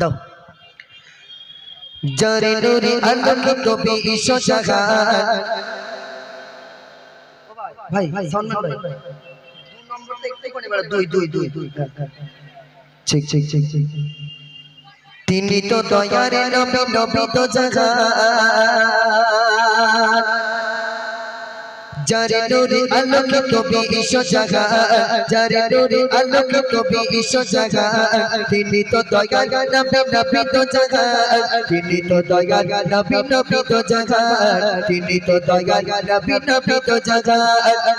দাও। জরে নুরি আলোকিত বিশ্ব জাগান ভাই সম্মান ভাই। দুই দুই দুই দুই ঠিক ঠিক ঠিক ঠিক। তিনি তো দয়ারে নবী নবী তো জাগান যারে নূরে আলোকিত বিশ্ব জাগা, যারে নূরে আলোকিত বিশ্ব জাগা তিনি তো দয়া নবী নবী তো জাগা তিনি তো দয়া নবী নবী তো জাগা তিনি তো দয়া নবী নবী তো জাগা,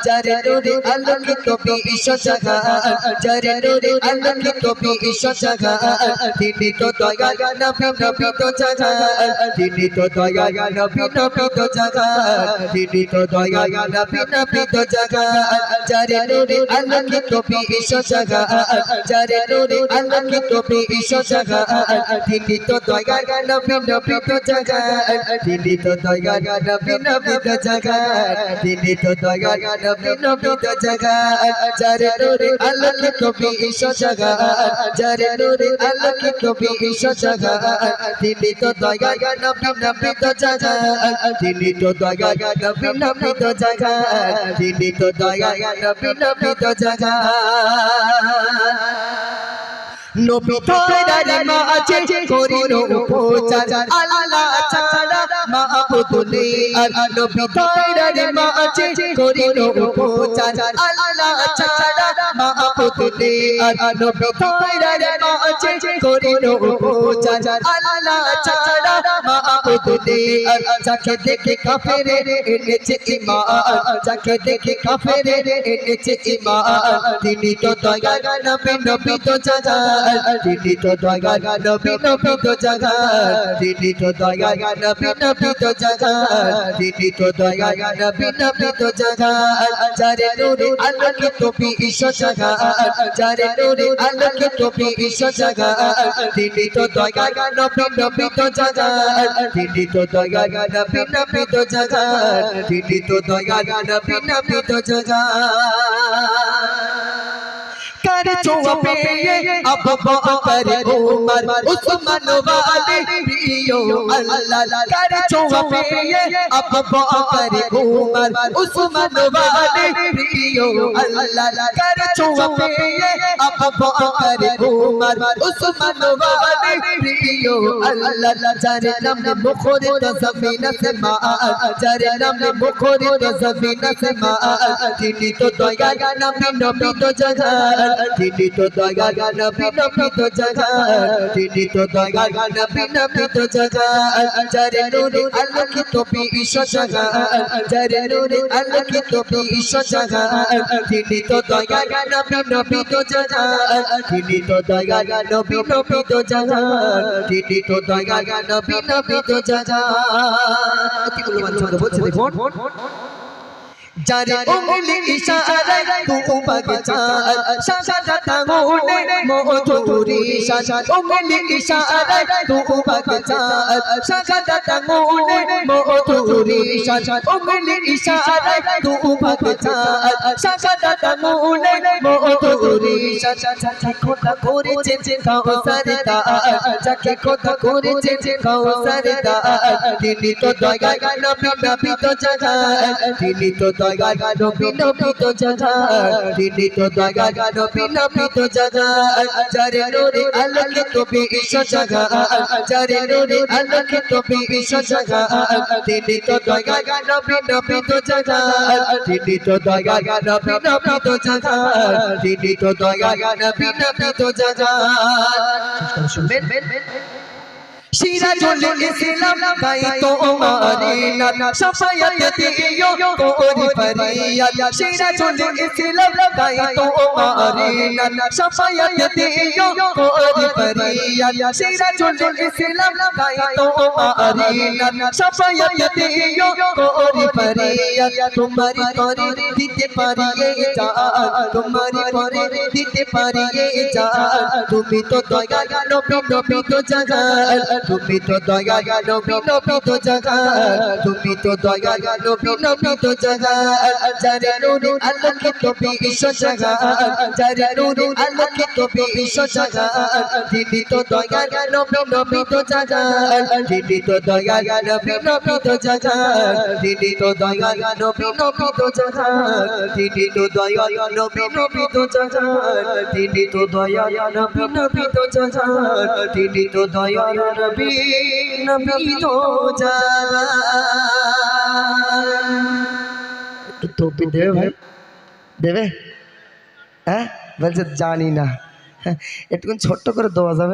যারে নূরে আলোকিত বিশ্ব জাগা, যারে নূরে আলোকিত বিশ্ব জাগা তিনি তো দয়া নবী নবী তো জাগা তিনি তো দয়া নবী নবী তো জাগা তিনি তো দয়া নবী নবী তো জাগা যারে নূরে আলোকিত বিশ্ব জাগা যারে নূরে আলোকিত বিশ্ব জাগা তিনি তো দয়া নবী নবী তো জাগা তিনি তো দয়া নবী নবী তো জাগা তিনি তো দয়া নবী নবী তো জাগা যারে নূরে আলোকিত বিশ্ব জাগা যারে নূরে আলোকিত বিশ্ব জাগা তিনি তো দয়া নবী নবী তো জাগা তিনি তো দয়া নবী নবী তো জাগা। তিনি তো দয়া নবী নবী তো জাগা। নবী তোরার মাঝে করিল উপচার। আল্লাহ ছাড়া মাহবুদ নেই। মাহবুদ নেই আর মাঝে করিল উপচার। আল্লাহ ছাড়া মাহবুদ যাকে দেখে কাফেরে এনেছে ঈমান। যাকে দেখে কাফেরে এনেছে ঈমান। তিনি তো দয়া নবী নবী তো জাগা তিনি তো দয়া নবী নবী তো জাগা তিনি তো দয়া নবী নবী তো জাগা তিনি তো দয়া নবী নবী তো জাগা যারে নূরে আলোকিত বিশ্ব জাগা যারে নূরে আলোকিত বিশ্ব জাগা তিনি তো দয়া নবী নবী তো জাগা তিনি তো দয়া নবী নবী তো জাগা তিনি তো দয়া নবী নবী তো জাগা कर चुआ पे अब कर उमर उस्मान वाले दियो अल्लाह कर चौपे अब बाबर उमर उस्मान वाले दियो अल्लाह कर चौपे अब बाबर उमर उस्मान वाले दियो अल्लाह जाने नम मुखर तस्मीन से मा जाने नम मुखर तस्मीन से मा दिली तो दया नबी नबी तो जगा दिली तो दया नबी नबी तो जगा दिली तो दया नबी नबी জাগা যারে নূরে আলোকিত বিশ্ব জাগা যারে নূরে আলোকিত বিশ্ব জাগা তিনি তো দয়া নবী নবী তো জাগা তিনি তো দয়া নবী নবী তো জাগা তিনি তো দয়া নবী নবী তো জাগা অতি মূল্যবান শব্দ বলছে দেখুন যারে উঙ্গলি ইশারায় তু বাগচার সাজা তাঙ্গুনে মধুরি সাজা উঙ্গলি ইশারায় তু বাগচার সাজা তাঙ্গুনে মধুরি সাজা উঙ্গলি ইশারায় তু বাগচার সাজা তাঙ্গুনে মধুরি সাজা যাকে খোদা করেছে যে কাউসার দা যাকে খোদা করেছে যে কাউসার দা তিনি তো দয়া নবী নবী তো জাগা তিনি তো দয়া নবী নবী তো জাগা তিনি তো দয়া নবী নবী তো জাগা যারে নূরে নূরে আলোকিত বিশ্ব জাগা তিনি তো দয়া নবী নবী তো জাগা তিনি তো দয়া নবী নবী তো জাগা তিনি তো দয়া নবী নবী শুনবেন সিরাজুল ইসলাম গাই তোমারে না। সাফায়াত দিও কোরি ফরিয়াদ। সিরাজুল ইসলাম গাই তোমারে না সাফায়াত দিও কোরি ফরিয়াদ। সিরাজুল ইসলাম গাই তোমারে না সাফায়াত দিও কোরি ফরিয়াদ। তোমারি করে দিতে পারি এই জান তোমারি করে দিতে পারি এই জান তুমি তো দয়া নবী নবী তো জাগা তুমি তো দয়া নবী নবী তো জাগান তুমি তো দয়া নবী নবী তো জাগান যারে নূরে আলোকিত বিশ্ব জাগান যারে নূরে আলোকিত বিশ্ব জাগান তিনি তো দয়া নবী নবী তো জাগান তিনি তো দয়া নবী নবী তো জাগান তিনি তো দয়া নবী নবী তো জাগান তিনি তো দয়া নবী নবী তো জাগান তিনি তো দয়া নবী নবী তো জাগান তিনি তো দয়া টপি দেবে ভাই? দেবে? হ্যাঁ? বলছে জানি না। হ্যাঁ একটুখানি ছোট্ট করে দেওয়া যাবে।